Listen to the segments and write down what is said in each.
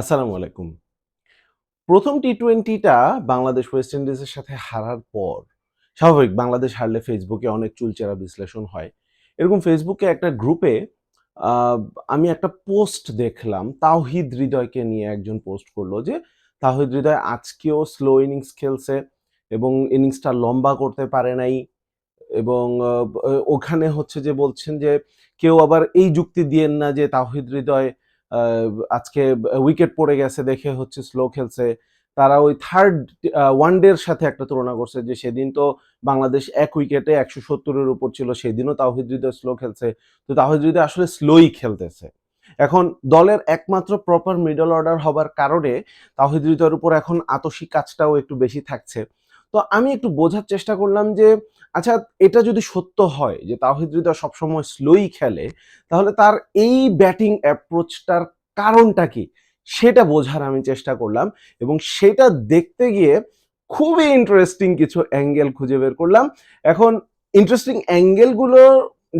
আসসালামু আলাইকুম। প্রথম টি টোয়েন্টিটা বাংলাদেশ ওয়েস্ট ইন্ডিজের সাথে হারার পর, স্বাভাবিক বাংলাদেশ হারলে ফেসবুকে অনেক চুলচেরা বিশ্লেষণ হয়। এরকম ফেসবুকে একটা গ্রুপে আমি একটা পোস্ট দেখলাম, তাওহিদ হৃদয়কে নিয়ে একজন পোস্ট করল যে, তাওহিদ হৃদয় আজকেও স্লো ইনিংস খেলছে এবং ইনিংসটা লম্বা করতে পারে নাই এবং ওখানে হচ্ছে যে বলছেন যে, কেউ আবার এই যুক্তি দিয়েন না যে, তাওহিদ হৃদয় আজকে উইকেট পড়ে গেছে দেখে হচ্ছে স্লো খেলছে। তারা ওই থার্ড ওয়ান ডের সাথে একটা তুলনা করছে যে সেদিন তো বাংলাদেশ এক উইকেটে একশো সত্তরের উপর ছিল, সেদিনও হৃদয় স্লো খেলছে। তো হৃদয় আসলে স্লোই খেলতেছে। এখন দলের একমাত্র প্রপার মিডল অর্ডার হবার কারণে হৃদয়ের উপর এখন আতসী কাজটাও একটু বেশি থাকছে। তো আমি একটু বোঝার চেষ্টা করলাম যে আচ্ছা এটা যদি সত্য হয় যে তাওহিদ হৃদয় সবসময় স্লোই খেলে, তাহলে তার এই ব্যাটিং অ্যাপ্রোচটার কারণটা কি? সেটা বোঝার আমি চেষ্টা করলাম এবং সেটা দেখতে গিয়ে খুবই ইন্টারেস্টিং কিছু অ্যাঙ্গেল খুঁজে বের করলাম। এখন ইন্টারেস্টিং অ্যাঙ্গেলগুলো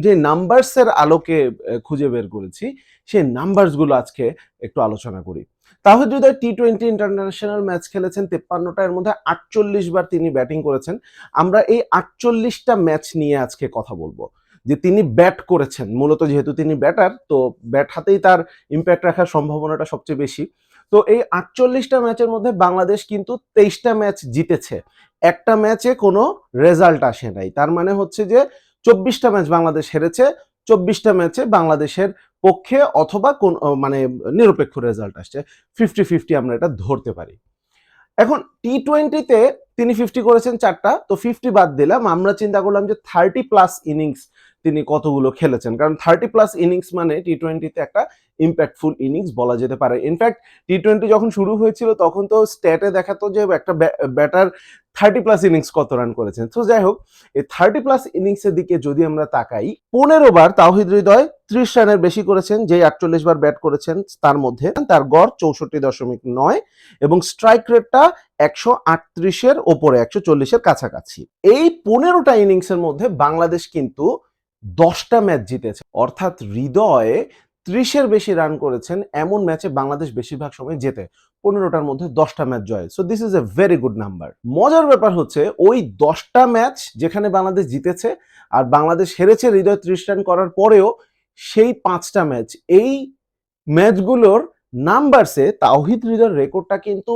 যে নাম্বারসের আলোকে খুঁজে বের করেছি, সেই নাম্বারসগুলো আজকে একটু আলোচনা করি। Towhid Hridoy T twenty international match খেলেছেন তেপ্পান্নটা, এর মধ্যে আটচল্লিশ বার তিনি ব্যাটিং করেছেন। আমরা এই আটচল্লিশটা ম্যাচ নিয়ে আজকে কথা বলব। যে তিনি ব্যাট করেছেন, মূলত যেহেতু তিনি ব্যাটার তো ব্যাট হাতেই তার ইম্প্যাক্ট রাখার সম্ভাবনাটা সবচেয়ে বেশি। তো এই আটচল্লিশটা ম্যাচের মধ্যে বাংলাদেশ কিন্তু তেইশটা ম্যাচ জিতেছে। একটা ম্যাচে কোনো রেজাল্ট আসে নাই। তার মানে হচ্ছে যে চব্বিশটা ম্যাচ বাংলাদেশ হেরেছে। চব্বিশটা ম্যাচে বাংলাদেশের পক্ষে অথবা কোন মানে নিরপেক্ষ রেজাল্ট আসছে। ফিফটি ফিফটি আমরা এটা ধরতে পারি। এখন টি টোয়েন্টিতে তিনি ফিফটি করেছেন চারটা, তো ফিফটি বাদ দিলাম। আমরা চিন্তা করলাম যে থার্টি প্লাস ইনিংস তিনি কতগুলো খেলেছেন। কারণ থার্টি প্লাস ইনিংস মানে টি টোয়েন্টিতে একটা ইম্প্যাক্টফুল ইনিংস বলা যেতে পারে। ইনফ্যাক্ট টি টোয়েন্টি যখন শুরু হয়েছিল, তখন তো স্ট্যাটে দেখাতো যে একটা ব্যাটার থার্টি প্লাস ইনিংস কত রান করেছেন। তো যাই হোক, এই থার্টি প্লাস ইনিংসের দিকে যদি আমরা তাকাই, পনেরো বার তাওহিদ হৃদয় ত্রিশ রানের বেশি করেছেন, যে আটচল্লিশ বার ব্যাট করেছেন তার মধ্যে, তার গড় চৌষট্টি দশমিক নয় এবং স্ট্রাইক রেটটা একশো আটত্রিশের ওপরে, একশো চল্লিশের কাছাকাছি। এই পনেরোটা ইনিংসের মধ্যে বাংলাদেশ কিন্তু দশটা ম্যাচ জিতেছে। অর্থাৎ হৃদয়ে ত্রিশের বেশি রান করেছেন এমন ম্যাচে বাংলাদেশ বেশিরভাগ সময় জেতে। পনেরোটার মধ্যে দশটা match Joy. So this is a very good number মজার ব্যাপার হচ্ছে, ওই দশটা ম্যাচ যেখানে বাংলাদেশ জিতেছে আর বাংলাদেশ হেরেছে হৃদয় ত্রিশ রান করার পরেও, সেই পাঁচটা ম্যাচ এই ম্যাচগুলোর নাম্বারসে তাওহিদ হৃদয়ের রেকর্ডটা কিন্তু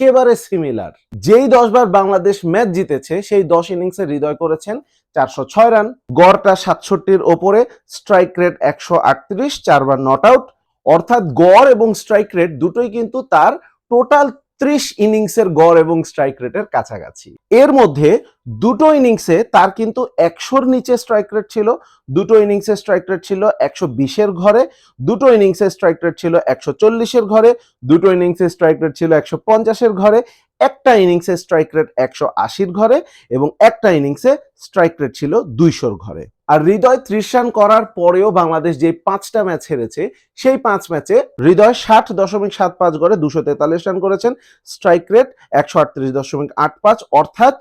একেবারে সিমিলার যেই দশবার বাংলাদেশ ম্যাচ জিতেছে, সেই দশ ইনিংসে হৃদয় করেছেন চারশো ছয় রান গড়টা সাতষট্টির ওপরে স্ট্রাইক রেট একশো আটত্রিশ চারবার নট আউট অর্থাৎ গড় এবং স্ট্রাইক রেট দুটোই কিন্তু তার টোটাল ত্রিশ ইনিংসের গড় এবং স্ট্রাইক রেটের কাছাকাছি। এর মধ্যে দুটো ইনিংসে তার কিন্তু একশোর নিচে স্ট্রাইক রেট ছিল, দুটো ইনিংসে স্ট্রাইক রেট ছিল একশো বিশের ঘরে, দুটো ইনিংসে স্ট্রাইক রেট ছিল একশো চল্লিশের ঘরে, দুটো ইনিংসে স্ট্রাইক রেট ছিল একশো পঞ্চাশের ঘরে, একটা ইনিংসে স্ট্রাইক রেট একশো আশির ঘরে এবং একটা ইনিংসে স্ট্রাইক রেট ছিল দুইশোর ঘরে। আর হৃদয় ত্রিশ রান করার পরেও বাংলাদেশ যে পাঁচটা ম্যাচ হেরেছে, সেই পাঁচ ম্যাচে হৃদয় ষাট দশমিক সাত পাঁচ গড়ে দুশো তেতাল্লিশ রান করেছেন। স্ট্রাইক রেট একশো আটত্রিশ দশমিক আট পাঁচ, অর্থাৎ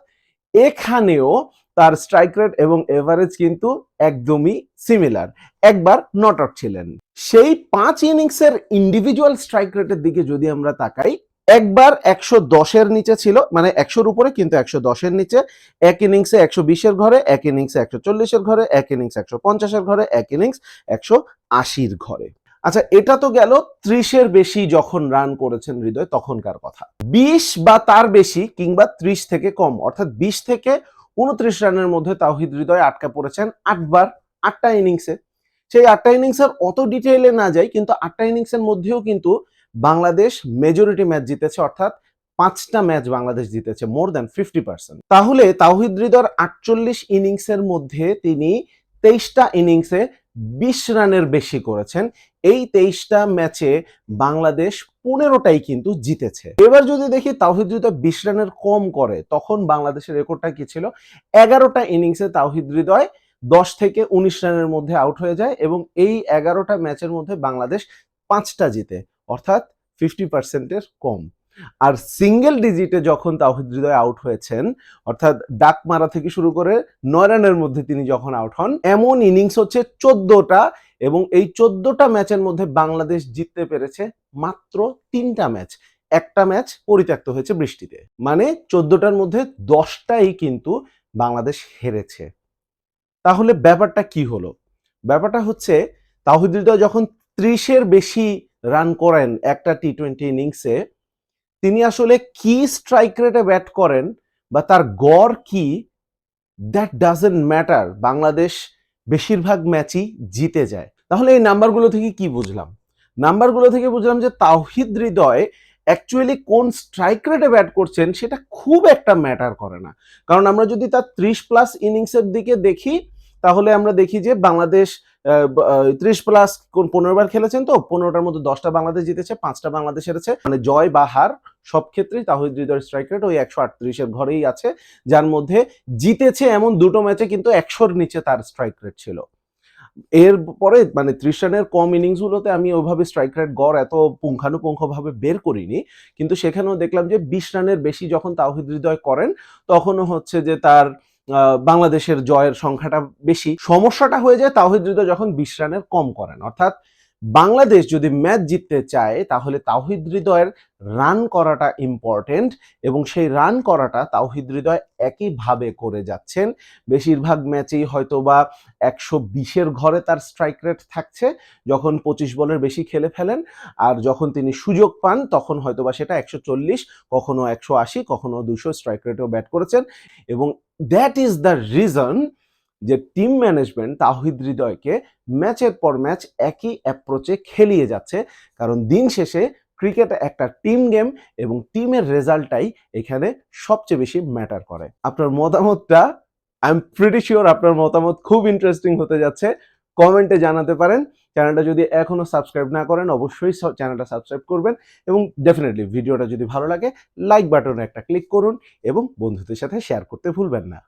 এখানেও তার স্ট্রাইক রেট এবং এভারেজ কিন্তু একদমই সিমিলার একবার নট আউট ছিলেন। সেই পাঁচ ইনিংসের ইন্ডিভিজুয়াল স্ট্রাইক রেটের দিকে যদি আমরা তাকাই একবার একশো দশের নিচে ছিল মানে একশোর উপরে কিন্তু একশো দশের নিচে, এক ইনিংসে একশো বিশের ঘরে, এক ইনিংসে একশো চল্লিশের ঘরে, এক ইনিংস একশো পঞ্চাশের ঘরে, এক ইনিংস একশো আশির ঘরে। আচ্ছা এটা তো গেল ত্রিশের বেশি যখন রান করেছেন হৃদয়, তখনকার কথা। বিশ বা তার বেশি কিংবা ত্রিশ থেকে কম, অর্থাৎ বিশ থেকে উনত্রিশ রানের মধ্যে তাওহিদ হৃদয় আটকা পড়েছেন আটবার, আটটা ইনিংসে সেই আটটা ইনিংসের অত ডিটেইলে না যাই, কিন্তু আটটা ইনিংসের মধ্যেও কিন্তু বাংলাদেশ মেজরিটি ম্যাচ জিতেছে, অর্থাৎ পাঁচটা ম্যাচ বাংলাদেশ জিতেছে মোর দ্যান ফিফটি পার্সেন্ট তাহলে তাওহিদ হৃদয়ের আটচল্লিশ ইনিংসের মধ্যে তিনি তেইশটা ইনিংসে বিশ রানের বেশি করেছেন। এই তেইশটা ম্যাচে বাংলাদেশ পনেরোটাই কিন্তু জিতেছে। এবার যদি দেখি তাওহিদ হৃদয় বিশ রানের কম করে, তখন বাংলাদেশের রেকর্ডটা কি ছিল? এগারোটা ইনিংসে তাওহিদ হৃদয় দশ থেকে উনিশ রানের মধ্যে আউট হয়ে যায় এবং এই এগারোটা ম্যাচের মধ্যে বাংলাদেশ পাঁচটা জিতে। অর্থাৎ ফিফটি পার্সেন্টের কম। আর সিঙ্গেল ডিজিটে যখন তাওহিদ হৃদয় আউট হয়েছেন, অর্থাৎ ডাক মারা থেকে শুরু করে নয় রানের মধ্যে তিনি যখন আউট হন, এমন ইনিংস হচ্ছে চোদ্দটা এবং এই চোদ্দটা ম্যাচের মধ্যে বাংলাদেশ জিততে পেরেছে মাত্র তিনটা ম্যাচ। একটা ম্যাচ পরিত্যক্ত হয়েছে বৃষ্টিতে। মানে চোদ্দটার মধ্যে দশটাই কিন্তু বাংলাদেশ হেরেছে। তাহলে ব্যাপারটা কি হলো? ব্যাপারটা হচ্ছে তাহিদ হৃদয় যখন ত্রিশের বেশি রান করেন একটা টি টোয়েন্টি ইনিংসে তিনি আসলে কি স্ট্রাইক রেটে ব্যাট করেন বা তার গড় কি দ্যাট ডাজেন্ট ম্যাটার বাংলাদেশ বেশিরভাগ ম্যাচই জিতে যায়। তাহলে এই নাম্বারগুলো থেকে কি বুঝলাম? নাম্বারগুলো থেকে বুঝলাম যে তাওহিদ হৃদয় অ্যাকচুয়ালি কোন স্ট্রাইক রেটে ব্যাট করছেন সেটা খুব একটা ম্যাটার করে না। কারণ আমরা যদি তার ত্রিশ প্লাস ইনিংসের দিকে দেখি তাহলে আমরা দেখি যে বাংলাদেশ ত্রিশ প্লাস কোন পনেরো বার খেলেছেন তো? পনেরোটার মধ্যে দশটা বাংলাদেশ জিতেছে, পাঁচটা বাংলাদেশ হেরেছে। মানে জয় বা হার সব ক্ষেত্রেই তাহিদ হৃদয়ের স্ট্রাইক রেট ওই একশো আটত্রিশের ঘরেই আছে, যার মধ্যে জিতেছে এমন দুটো ম্যাচে কিন্তু একশোর নিচে তার স্ট্রাইক রেট ছিল। এর পরে মানে ত্রিশ রানের কম ইনিংস গুলোতে আমি ওইভাবে স্ট্রাইক রেট গড় এত পুঙ্খানুপুঙ্খভাবে বের করিনি, কিন্তু সেখানেও দেখলাম যে বিশ রানের বেশি যখন তাওহিদ হৃদয় করেন, তখনও হচ্ছে যে তার বাংলাদেশের জয়ের সংখ্যাটা বেশি। সমস্যাটা হয়ে যায় তাওহিদ হৃদয় যখন বিশ রানের কম করেন, অর্থাৎ বাংলাদেশ যদি ম্যাচ জিততে চায়, তাহলে তাওহিদ হৃদয়ের রান করাটা ইম্পর্টেন্ট এবং সেই রান করাটা তাওহিদ হৃদয় একইভাবে করে যাচ্ছেন। বেশিরভাগ ম্যাচেই হয়তো বা একশো বিশের ঘরে তার স্ট্রাইক রেট থাকছে, যখন পঁচিশ বলের বেশি খেলে ফেলেন, আর যখন তিনি সুযোগ পান, তখন হয়তো বা সেটা একশো চল্লিশ, কখনো একশো আশি, কখনো দুশো স্ট্রাইক রেটেও ব্যাট করেছেন। এবং দ্যাট ইজ দ্য রিজন যে টিম ম্যানেজমেন্ট তাহিদ হৃদয়কে ম্যাচের পর ম্যাচ একই অ্যাপ্রোচে খেলিয়ে যাচ্ছে। কারণ দিন শেষে ক্রিকেট একটা টিম গেম এবং টিমের রেজাল্টটাই এখানে সবচেয়ে বেশি ম্যাটার করে। আপনার মতামতটা আই এম প্রিটি শিওর আপনার মতামত খুব ইন্টারেস্টিং হতে যাচ্ছে। কমেন্টে জানাতে পারেন। চ্যানেলটা যদি এখনও সাবস্ক্রাইব না করেন, অবশ্যই চ্যানেলটা সাবস্ক্রাইব করবেন এবং ডেফিনেটলি ভিডিওটা যদি ভালো লাগে লাইক বাটনে একটা ক্লিক করুন এবং বন্ধুদের সাথে শেয়ার করতে ভুলবেন না।